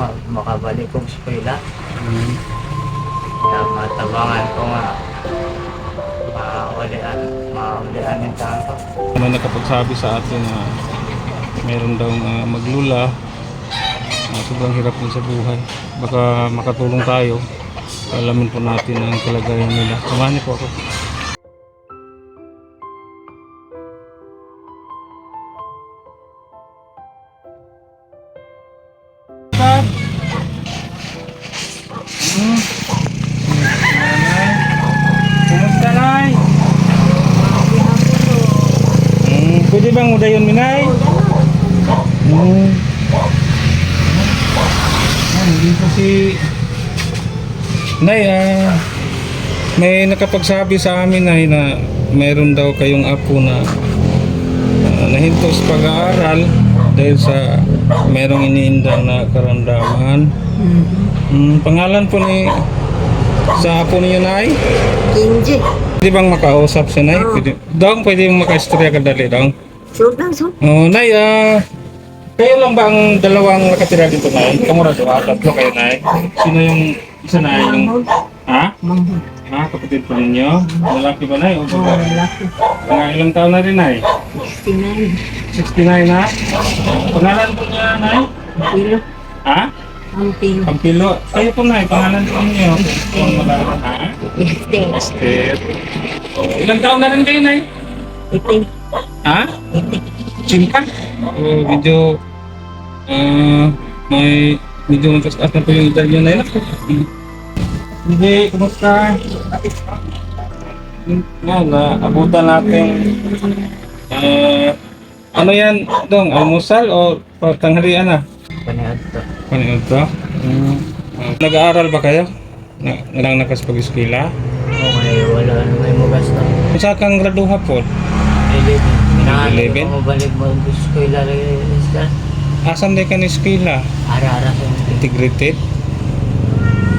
nga makabalik ko sa eskwela. Mm. Kaya matabangan ko nga maulian, maulian yung taon ko. Ano nakapagsabi sa atin na mayroon daw uh, maglula na sobrang hirap din sa buhay. Baka makatulong tayo. Alamin po natin ang kalagayan nila. Samahan niyo po ako. Bang udayon, Minay? Hmm. Ah, po si... Nay, ah... may nakapagsabi sa amin, Nay, na mayroon daw kayong apo na ah, nahinto sa pag-aaral dahil sa mayroong iniindang na karamdaman. Hmm, pangalan po ni sa apo niyo, Nay? Kinji. Pwede bang makausap si Nay? Pwede, dong, pwede makaistorya ka dali, Shoot lang, shoot. Oh, Nay, ah... kayo lang ba ang dalawang nakatira dito, Nay? Kamura dua, tatlo kayo, Nay. Sino yung isa, Nay? Yung... Ha? Manghod. Ha? Kapatid po ninyo? Lalaki ba, Nay? O Oo, babae? lalaki. Mga ilang taon na rin, Nay? 69. 69 na? Pangalan po niya, Nay? Kilo. Ha? Ang pilo. Pampilo. Kayo po, Nay. Pangalan po niyo? Kung malaman, ha? Iting. Esther. Ilang taon na rin kayo, Nay? Iting. Ha? Cinta? Oh, medyo ah may medyo mataas na po yung edad na yun. Hindi, kumusta? Nga, na abutan natin. Ah, ano yan, dong? Almusal o tanghalian na? Paniad to. Panood to? Mm. Ah, nag-aaral ba kayo? Na, lang nakas pag-eskwela? Okay, wala na may mugas to. Isa kang graduha po. 11. Kinahanap 11? ko mabalik mo gusto ko ilalagay sa Asan din ka ni eskwela? ara-ara sa Integrated?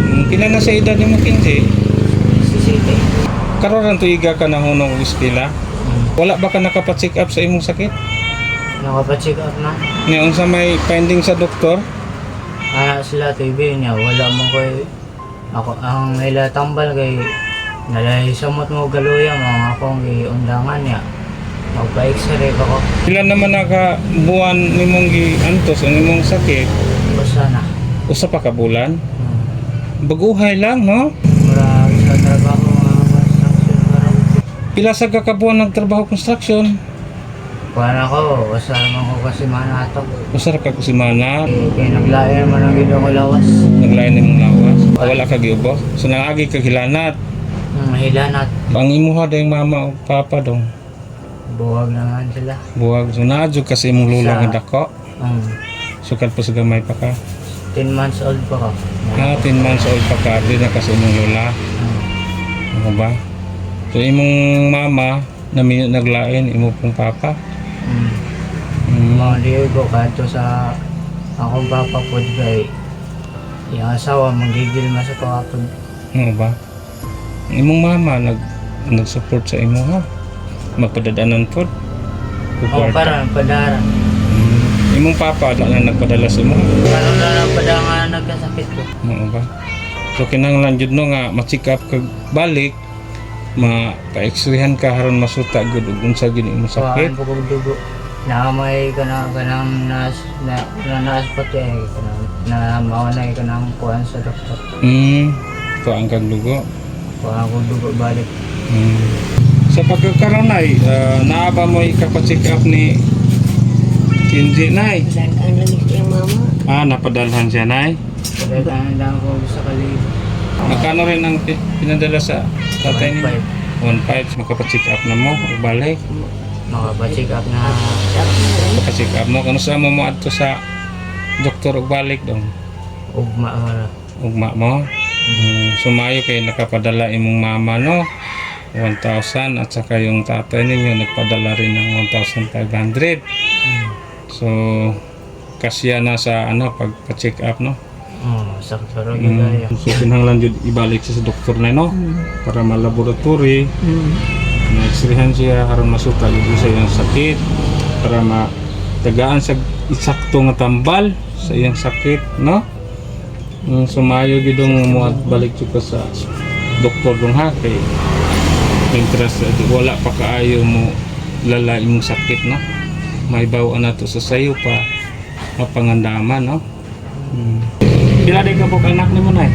Mm, Pila na sa edad ni mo 15? sisiti. Karoon to iga ka na hunong eskwela? Hmm. Wala ba ka nakapacheck up sa imong sakit? Nakapacheck up na. Ngayon sa may finding sa doktor? Ana sila TV niya, wala mo koy ako ang ila tambal kay nalay samot mo galuya mga akong giundangan niya. Magpa-x-ray ko. Ilan naman naka buwan nimong giantos ang imong sakit? Basta na. Usa pa ka bulan? Hmm. Baguhay lang, no? Mura sa trabaho mga construction parang Pila sa ka buwan nagtrabaho construction? Kuhan ako, basta naman ko kasi manato. Usa ra ka kusimana, Eh, kaya naglayan man ang gito ko lawas. naglain nimong lawas. Ah, Wala ka giubo. So naagi ka hilanat. Hmm, hilanat. Ang imuha dayong mama o papa dong. Buwag naman sila. Buwag. So naadyo kasi imong lula Sa- nga dako. Hmm. Sukat po sa gamay pa ka. 10 months old pa ko. Ah, 10 months old pa ka, di na kasi imong lola. Hmm. Ano ba? So imong mama na may naglain, imo pong papa. Hmm. Mm. Mga ligo kanto sa akong papa po kay yung asawa manggigil man sa kahapon. Ano ba? Imong mama nag nag-support sa imo ha. Magpadadanan po. O para padaran. Mm. Imong papa wala na nagpadala sa imo. Para na lang pada nga nagkasakit ko. Ano ba? So kinahanglan jud no nga up kag balik ma pa-x-rayhan ka haron masuta gud ug unsa gid imong sakit. Kong dugo. Na ka ng nas, na, na naaspati ay ka na, na maunay ka ng kuhaan sa doktor. Mm. Ang kag dugo. Kuhaan ko dugo balik. Mm. Sa pagkakaroon ay uh, naaba mo ikapacheck up ni Kinji Nay. Dan ang lagi siyang mama. Ah, napadalhan siya Nay. Kaya lang ko sa kalibo. Magkano rin ang pi- pinadala sa tatay niyo? 1.5. Makapacheck up na mo. Balik. Makapacheck up na Makapacheck up mo. Kano sa mo mo adto sa doktor ug balik dong. ugma mara. Ugma mo. Mm, sumayo kay nakapadala imong mama no. 1,000 at saka yung tatay ninyo nagpadala rin ng 1,500. So, kasya na sa ano pagpa-check up no. Oh, sakto ro Mm. So, kinahanglan jud ibalik siya sa doktor na no para malaboratory Hmm. na-x-rayhan siya aron masuta jud sa iyang sakit para ma tagaan sa isakto nga tambal sa iyang sakit no Mm, sumayo gidong mo at balik ko sa doktor dong ha kay interest di wala pa kaayo mo lala imong sakit no may bawaan na to sa sayo pa mapangandaman no mm. pila di ka po anak ni mo na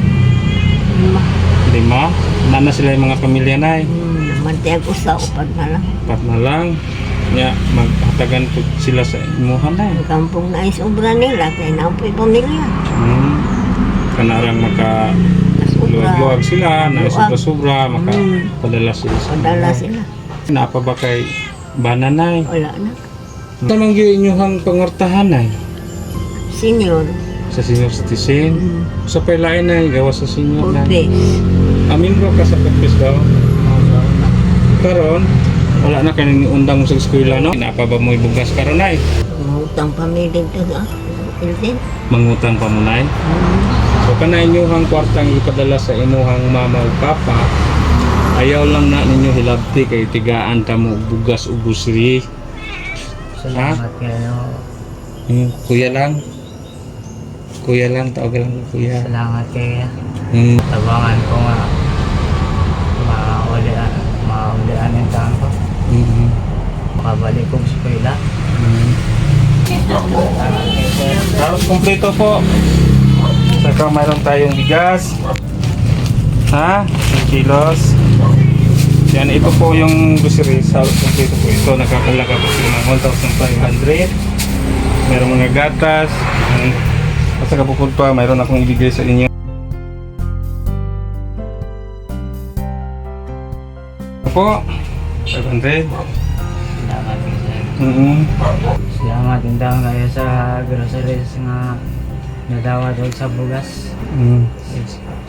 Lima. lima na na sila yung mga pamilya na Hmm, namatay ako sa upat na lang. pat na lang nya maghatagan po sila sa imuhan na Ang kampong na sobra nila, kaya napoy pamilya. mm. kanarang maka. Luwag-luwag sila na sobra-sobra maka Mm. sila sa Padala sila. Napa ba kay bananay? Wala na. Tamang gyud inyong pangartahan ay Senior. sa senior citizen. Hmm. Sa pailain ay gawa sa senior na. Amin ba ka sa pagpis daw? Karon wala na kayo undang sa eskwela no? Napa ba mo ibugas karon ay? Utang pamilya to sa Ilden. Mangutang pa mo nay. So kana inyong kwartang ipadala sa imuhang mama ug papa. Ayaw lang na ninyo hilabti kay tigaan ta mo bugas ug busri. Salamat kayo. Hmm, kuya lang. Kuya lang, tawag lang kuya. Salamat kayo. Hmm. Tabangan ko nga maulian, maulian yung taon ko. Mm-hmm. Makabalik ko sa eskwela. Tapos kumpleto po. Saka mayroon tayong bigas. Ha? 10 kilos. Yan, ito po yung groceries. Halos kumpleto po ito. Nakakalaga po sila ng 1,500. Mayroong mga gatas. At saka bukod pa, mayroon akong ibigay sa inyo. Ito po. 500. Salamat. Mm-hmm. Salamat din daw kayo sa groceries nga nadawat og sa bugas. Mm-hmm.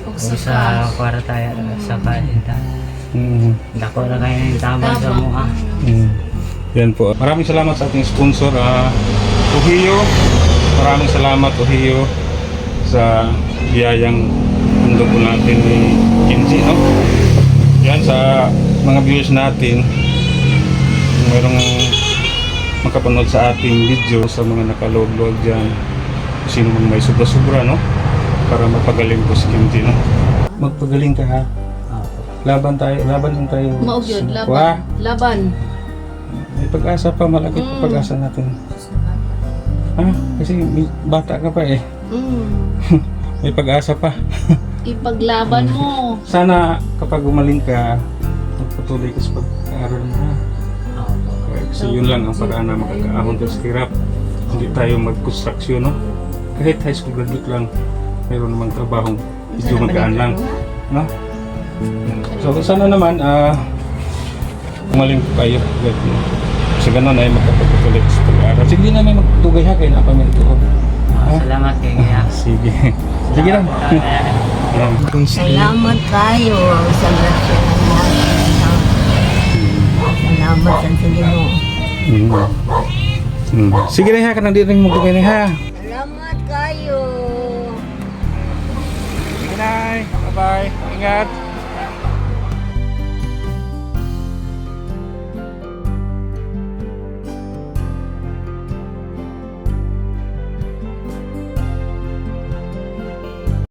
O sa kwarta sa palinta. Mm-hmm. Dako na kayo ng tama sa mukha. Mm. Yan po. Maraming salamat sa ating sponsor, ah, Uhiyo. Maraming salamat, Uhiyo, sa biyayang mundo po natin ni Kenji, no? Yan sa mga viewers natin, merong makapanood sa ating video sa mga nakalog-log dyan, sino man may sobra-sobra, no? Para mapagaling po si Kenji, no? Magpagaling ka, ha? Laban tayo, laban lang tayo. Maugyod, laban. Laban. may pag-asa pa, malaki pa Mm. pag-asa natin. Ha? Kasi may bata ka pa eh. Mm. May pag-asa pa. Ipaglaban mo. Sana kapag umaling ka, magpatuloy ka sa pag-aaral mo. ha? Kasi yun lang ang paraan na makakaahon tayo sa hirap. Hindi tayo mag-construction, no? Kahit high school graduate lang, mayroon namang trabaho. Medyo magaan lang. No? So sana naman, ah, umaling po kayo. Kasi ganun ay magkapagpatuloy sa pag-aaral. Sige na may magtugay ha, kayo na kami ito. Ah, Salamat kayo kaya. Sige. Sige lang. Salamat kayo sa grasya. Salamat sa Ginoo. Mm. Mm. Sige na ha, kanang di rin magtugay na ha. Bye-bye. Ingat.